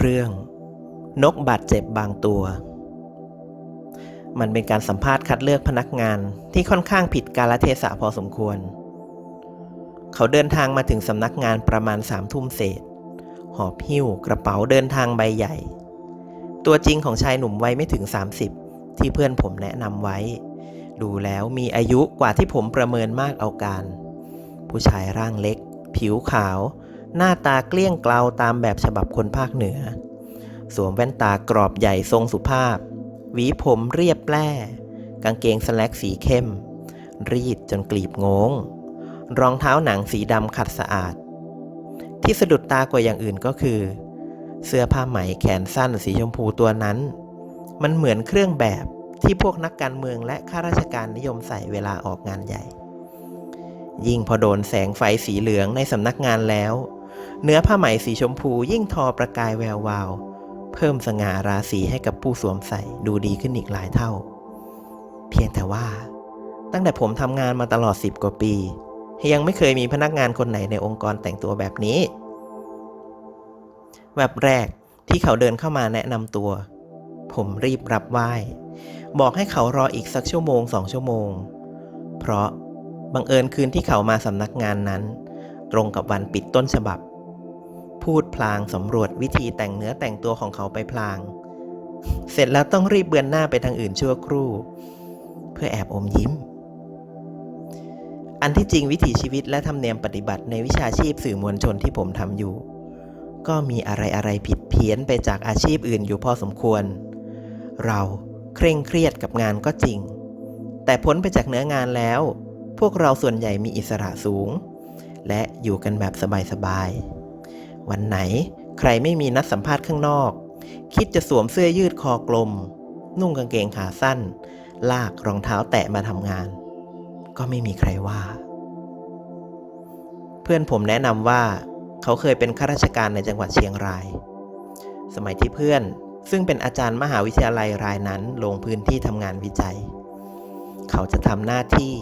เรื่อง นกบาดเจ็บบางตัว มันเป็นการสัมภาษณ์คัดเลือกพนักงานที่ค่อนข้างผิดกาลเทศะพอสมควร เขาเดินทางมาถึงสำนักงานประมาณสามทุ่มเศษ หอบหิ้วกระเป๋าเดินทางใบใหญ่ ตัวจริงของชายหนุ่มวัยไม่ถึง 30 ที่เพื่อนผมแนะนำไว้ ดูแล้วมีอายุกว่าที่ผมประเมินมากเอาการ ผู้ชายร่างเล็ก ผิวขาว หน้าตาเกลี้ยงเกลาตามแบบฉบับคนภาคเหนือ สวมแว่นตากรอบใหญ่ทรงสุภาพ หวีผมเรียบแปร่กางเกงสแลกสีเข้ม รีดจนกลีบงง รองเท้าหนังสีดำขัดสะอาด ที่สะดุดตากว่าอย่างอื่นก็คือ เสื้อผ้าไหมแขนสั้นสีชมพูตัวนั้น มันเหมือนเครื่องแบบที่พวกนักการเมืองและข้าราชการนิยมใส่เวลาออกงานใหญ่ ยิ่งพอโดนแสงไฟสีเหลืองในสำนักงานแล้ว เนื้อผ้าไหมสีชมพูยิ่งทอประกายแวววาว เพิ่มสง่าราศีให้กับผู้สวมใส่ดูดีขึ้นอีกหลายเท่า เพียงแต่ว่า ตั้งแต่ผมทำงานมาตลอด 10 กว่าปี ยังไม่เคยมีพนักงานคนไหนในองค์กรแต่งตัวแบบนี้แวบแรกที่เขาเดินเข้ามาแนะนำตัว ผมรีบรับไหว้ บอกให้เขารออีกสักชั่วโมงสองชั่วโมง เพราะบังเอิญคืนที่เขามาสำนักงานนั้น ตรงกับวันปิดต้นฉบับ พูดพลางสำรวจวิธีแต่งเนื้อแต่งตัวของเขาไปพลาง เสร็จแล้วต้องรีบเบือนหน้าไปทางอื่นชั่วครู่ เพื่อแอบอมยิ้ม อันที่จริงวิถีชีวิตและธรรมเนียมปฏิบัติในวิชาชีพสื่อมวลชนที่ผมทำอยู่ ก็มีอะไรอะไรผิดเพี้ยนไปจากอาชีพอื่นอยู่พอสมควร เราเคร่งเครียดกับงานก็จริง แต่พ้นไปจากเนื้องานแล้ว พวกเราส่วนใหญ่มีอิสระสูง และอยู่กันแบบสบายๆ วันไหน ใครไม่มีนัดสัมภาษณ์ข้างนอก คิดจะสวมเสื้อยืดคอกลม นุ่งกางเกงขาสั้น ลากรองเท้าแตะมาทำงาน ก็ไม่มีใครว่า เพื่อนผมแนะนำว่า เขาเคยเป็นข้าราชการในจังหวัดเชียงราย สมัยที่เพื่อนซึ่งเป็นอาจารย์มหาวิทยาลัยรายนั้นลงพื้นที่ทำงานวิจัย เขาจะทำหน้าที่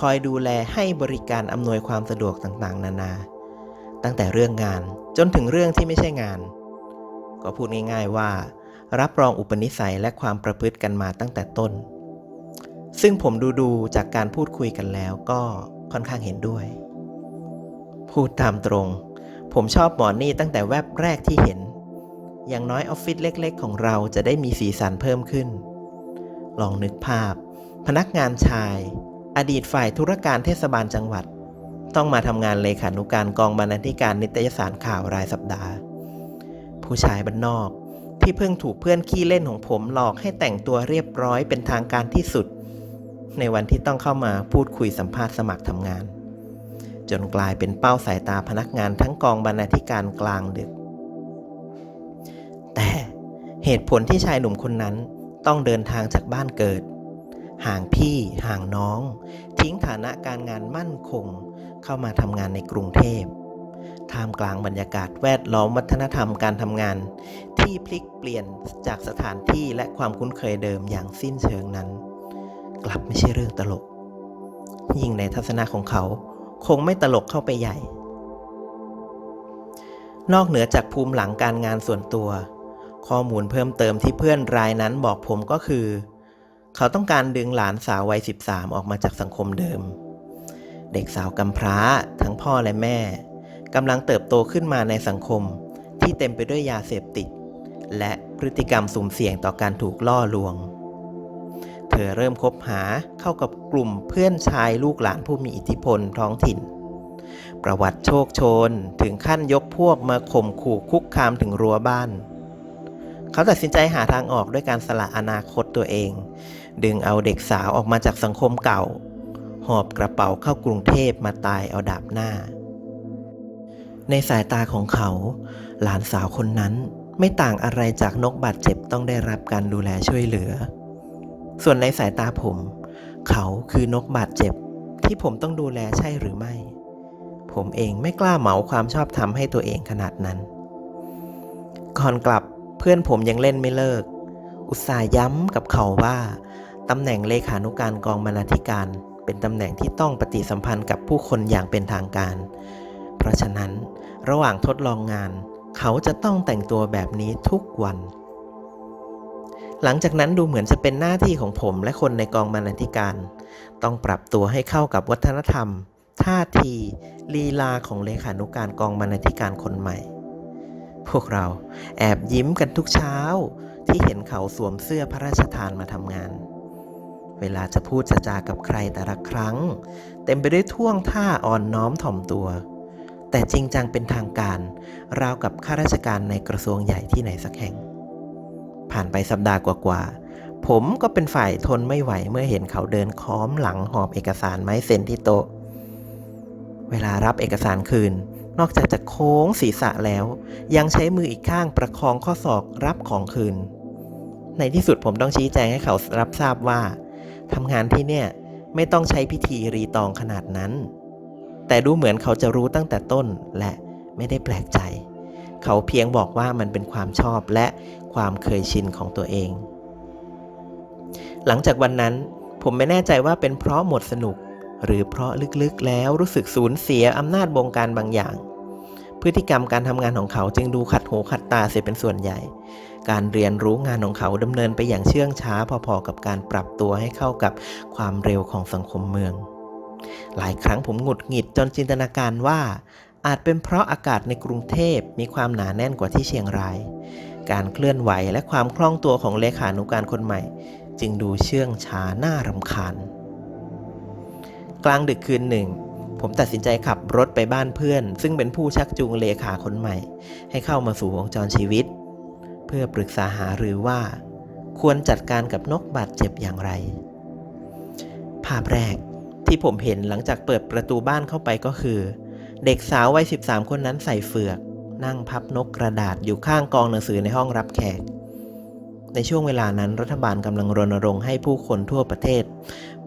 คอยดูแลให้บริการอำนวยความสะดวกต่างๆ นานา ตั้งแต่เรื่องงานจนถึงเรื่องที่ไม่ใช่งาน ก็พูดง่ายๆว่า รับรองอุปนิสัยและความประพฤติกันมาตั้งแต่ต้น ซึ่งผมดูๆจากการพูดคุยกันแล้วก็ค่อนข้างเห็นด้วย พูดตามตรง ผมชอบหมอนี่ตั้งแต่แวบแรกที่เห็น อย่างน้อยออฟฟิศเล็ก ๆ ของเราจะได้มีสีสันเพิ่มขึ้น ลองนึกภาพ พนักงานชาย อดีตฝ่ายธุรการเทศบาลจังหวัด ต้องมาทำงานเลขานุการกองบรรณาธิการนิตยสารข่าวรายสัปดาห์ ผู้ชายบ้านนอก ที่เพิ่งถูกเพื่อนขี้เล่นของผมหลอกให้แต่งตัวเรียบร้อยเป็นทางการที่สุด ในวันที่ต้องเข้ามาพูดคุยสัมภาษณ์สมัครทำงาน จนกลายเป็นเป้าสายตาพนักงานทั้งกองบรรณาธิการกลางดึก แต่เหตุผลที่ชายหนุ่มคนนั้นต้องเดินทางจากบ้านเกิด ห่างพี่ห่างน้อง ทิ้งฐานะการงานมั่นคง เข้ามาทำงานในกรุงเทพท่ามกลางบรรยากาศแวดล้อมวัฒนธรรมการทำงาน ที่พลิกเปลี่ยนจากสถานที่และความคุ้นเคยเดิมอย่างสิ้นเชิงนั้น กลับไม่ใช่เรื่องตลก ยิ่งในทัศนะของเขาคงไม่ตลกเข้าไปใหญ่ นอกเหนือจากภูมิหลังการงานส่วนตัว ข้อมูลเพิ่มเติมที่เพื่อนรายนั้นบอกผมก็คือ เขาต้องการดึงหลานสาววัย 13 ออกมาจากสังคมเดิม เด็กสาวกำพร้า ทั้งพ่อและแม่กำลังเติบโตขึ้นมาในสังคม ที่เต็มไปด้วยยาเสพติด และพฤติกรรมสุ่มเสี่ยงต่อการถูกล่อลวง เธอเริ่มคบหาเข้ากับกลุ่มเพื่อนชายลูกหลานผู้มีอิทธิพลท้องถิ่น ประวัติโชคโชนถึงขั้นยกพวกมาข่มขู่คุกคามถึงรั้วบ้านเขาตัดสินใจหาทางออกด้วยการสละอนาคตตัวเอง ดึงเอาเด็กสาวออกมาจากสังคมเก่า หอบกระเป๋าเข้ากรุงเทพมาตายเอาดาบหน้า ในสายตาของเขา หลานสาวคนนั้นไม่ต่างอะไรจากนกบาดเจ็บต้องได้รับการดูแลช่วยเหลือ ส่วนในสายตาผม เขาคือนกบาดเจ็บที่ผมต้องดูแลใช่หรือไม่ ผมเองไม่กล้าเหมาความชอบธรรมให้ตัวเองขนาดนั้น ก่อนกลับเพื่อนผมยังเล่นไม่เลิก อุตส่าห์ย้ำกับเขาว่าตำแหน่งเลขานุการกองบรรณาธิการ เป็นตำแหน่งที่ต้องปฏิสัมพันธ์กับผู้คนอย่างเป็นทางการ เพราะฉะนั้น ระหว่างทดลองงาน เขาจะต้องแต่งตัวแบบนี้ทุกวัน หลังจากนั้นดูเหมือนจะเป็นหน้าที่ของผมและคนในกองบรรณาธิการ ต้องปรับตัวให้เข้ากับวัฒนธรรม ท่าทีลีลาของเลขานุการกองบรรณาธิการคนใหม่ พวกเราแอบยิ้มกันทุกเช้า ที่เห็นเขาสวมเสื้อพระราชทานมาทำงาน เวลาจะพูดจะจากับใครแต่ละครั้ง เต็มไปด้วยท่วงท่าอ่อนน้อมถ่อมตัว แต่จริงจังเป็นทางการ ราวกับข้าราชการในกระทรวงใหญ่ที่ไหนสักแห่ง ผ่านไปสัปดาห์กว่าๆผมก็เป็นฝ่ายทนไม่ไหวเมื่อเห็นเขาเดินค้อมหลังหอบเอกสารไม้เซ็นที่โต๊ะเวลารับเอกสารคืน นอกจากจะโค้งศีรษะแล้ว ยังใช้มืออีกข้างประคองข้อศอกรับของคืน ในที่สุดผมต้องชี้แจงให้เขารับทราบว่า ทำงานที่เนี่ยไม่ต้องใช้พิธีรีตองขนาดนั้น แต่ดูเหมือนเขาจะรู้ตั้งแต่ต้นและไม่ได้แปลกใจ เขาเพียงบอกว่ามันเป็นความชอบและความเคยชินของตัวเอง หลังจากวันนั้นผมไม่แน่ใจว่าเป็นเพราะหมดสนุก หรือเพราะลึกๆแล้วรู้สึกสูญเสียอำนาจบงการบางอย่าง พฤติกรรมการทำงานของเขาจึงดูขัดหูขัดตาเสียเป็นส่วนใหญ่ การเรียนรู้งานของเขาดำเนินไปอย่างเชื่องช้า พอๆกับการปรับตัวให้เข้ากับความเร็วของสังคมเมือง หลายครั้งผมหงุดหงิดจนจินตนาการว่า อาจเป็นเพราะอากาศในกรุงเทพมีความหนาแน่นกว่าที่เชียงราย การเคลื่อนไหวและความคล่องตัวของเลขานุการคนใหม่ จึงดูเชื่องช้าน่ารำคาญ กลางดึกคืนหนึ่ง ผมตัดสินใจขับรถไปบ้านเพื่อน ซึ่งเป็นผู้ชักจูงเลขาคนใหม่ ให้เข้ามาสู่วงจรชีวิต เพื่อปรึกษาหารือว่า ควรจัดการกับนกบาดเจ็บอย่างไร ภาพแรกที่ผมเห็นหลังจากเปิดประตูบ้านเข้าไปก็คือ เด็กสาววัย 13 คนนั้นใส่เฟือก นั่งพับนกกระดาษอยู่ข้างกองหนังสือในห้องรับแขกในช่วงเวลานั้นรัฐบาลกำลังรณรงค์ให้ผู้คนทั่วประเทศ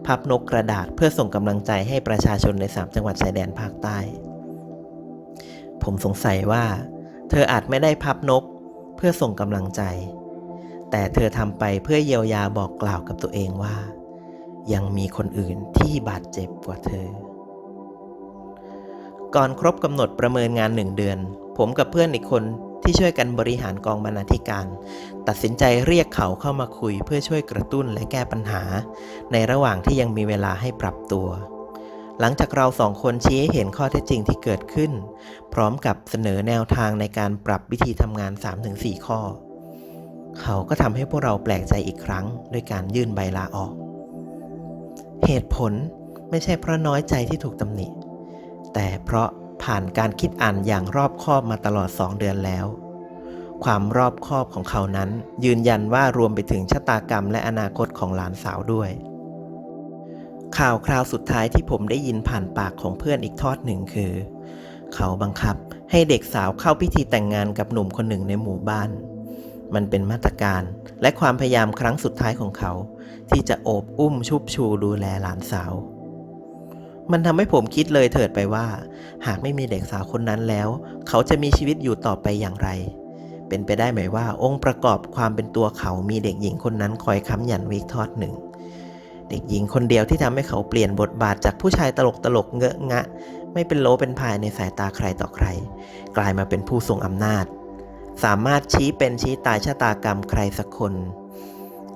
พับนกกระดาษเพื่อส่งกำลังใจให้ประชาชนใน 3 จังหวัดชายแดนภาคใต้ ผมสงสัยว่า เธออาจไม่ได้พับนกเพื่อส่งกำลังใจ แต่เธอทำไปเพื่อเยียวยาบอกกล่าวกับตัวเองว่า ยังมีคนอื่นที่บาดเจ็บกว่าเธอ ก่อนครบกำหนดประเมินงานหนึ่งเดือน ผมกับเพื่อนอีกคน ที่ช่วยกันบริหารกองบรรณาธิการ ตัดสินใจเรียกเขาเข้ามาคุยเพื่อช่วยกระตุ้นและแก้ปัญหา ในระหว่างที่ยังมีเวลาให้ปรับตัว หลังจากเราสองคนชี้ให้เห็นข้อเท็จจริงที่เกิดขึ้น พร้อมกับเสนอแนวทางในการปรับวิธีทำงาน 3-4 ข้อ เขาก็ทำให้พวกเราแปลกใจอีกครั้งด้วยการยื่นใบลาออก เหตุผลไม่ใช่เพราะน้อยใจที่ถูกตำหนิ แต่เพราะ ผ่านการคิดอ่านอย่างรอบคอบมาตลอด2เดือนแล้ว ความรอบคอบของเขานั้น ยืนยันว่ารวมไปถึงชะตากรรมและอนาคตของหลานสาวด้วย ข่าวคราวสุดท้ายที่ผมได้ยินผ่านปากของเพื่อนอีกทอดหนึ่งคือ เขาบังคับให้เด็กสาวเข้าพิธีแต่งงานกับหนุ่มคนหนึ่งในหมู่บ้าน มันเป็นมาตรการและความพยายามครั้งสุดท้ายของเขา ที่จะโอบอุ้มชุบชูดูแลหลานสาว มันทำให้ผมคิดเลยเถิดไปว่า หากไม่มีเด็กสาวคนนั้นแล้ว เขาจะมีชีวิตอยู่ต่อไปอย่างไร เป็นไปได้ไหมว่า องค์ประกอบความเป็นตัวเขามีเด็กหญิงคนนั้นคอยค้ำยันว้อีกทอดหนึ่ง เด็กหญิงคนเดียวที่ทำให้เขาเปลี่ยนบทบาทจากผู้ชายตลกตลกๆเงอะงะ ไม่เป็นโลเป็นพายในสายตาใครต่อใคร กลายมาเป็นผู้ทรงอำนาจ สามารถชี้เป็นชี้ตายชะตากรรมใครสักคน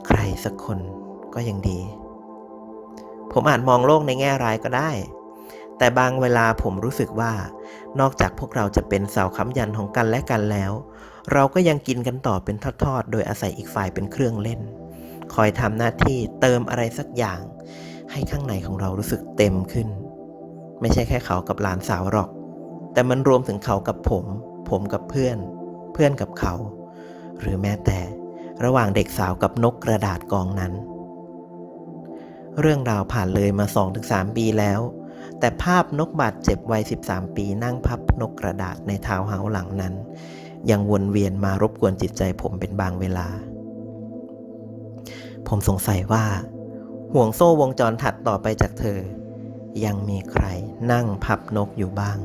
ใครสักคนก็ยังดี ผมอาจมองโลกในแง่ร้ายก็ได้ แต่บางเวลาผมรู้สึกว่า นอกจากพวกเราจะเป็นเสาค้ำยันของกันและกันแล้ว เราก็ยังกินกันต่อเป็นทอดๆ โดยอาศัยอีกฝ่ายเป็นเครื่องเล่น คอยทำหน้าที่เติมอะไรสักอย่าง ให้ข้างในของเรารู้สึกเต็มขึ้น ไม่ใช่แค่เขากับหลานสาวหรอก แต่มันรวมถึงเขากับผม ผมกับเพื่อน เพื่อนกับเขา หรือแม้แต่ระหว่างเด็กสาวกับนกกระดาษกองนั้น เรื่องราวผ่านเลยมา 2-3 ปีแล้ว แต่ภาพนกบาดเจ็บวัย 13 ปีนั่งพับนกกระดาษในทาวเฮาหลังนั้น ยังวนเวียนมารบกวนจิตใจผมเป็นบางเวลา ผมสงสัยว่า ห่วงโซ่วงจรถัดต่อไปจากเธอ ยังมีใครนั่งพับนกอยู่บ้าง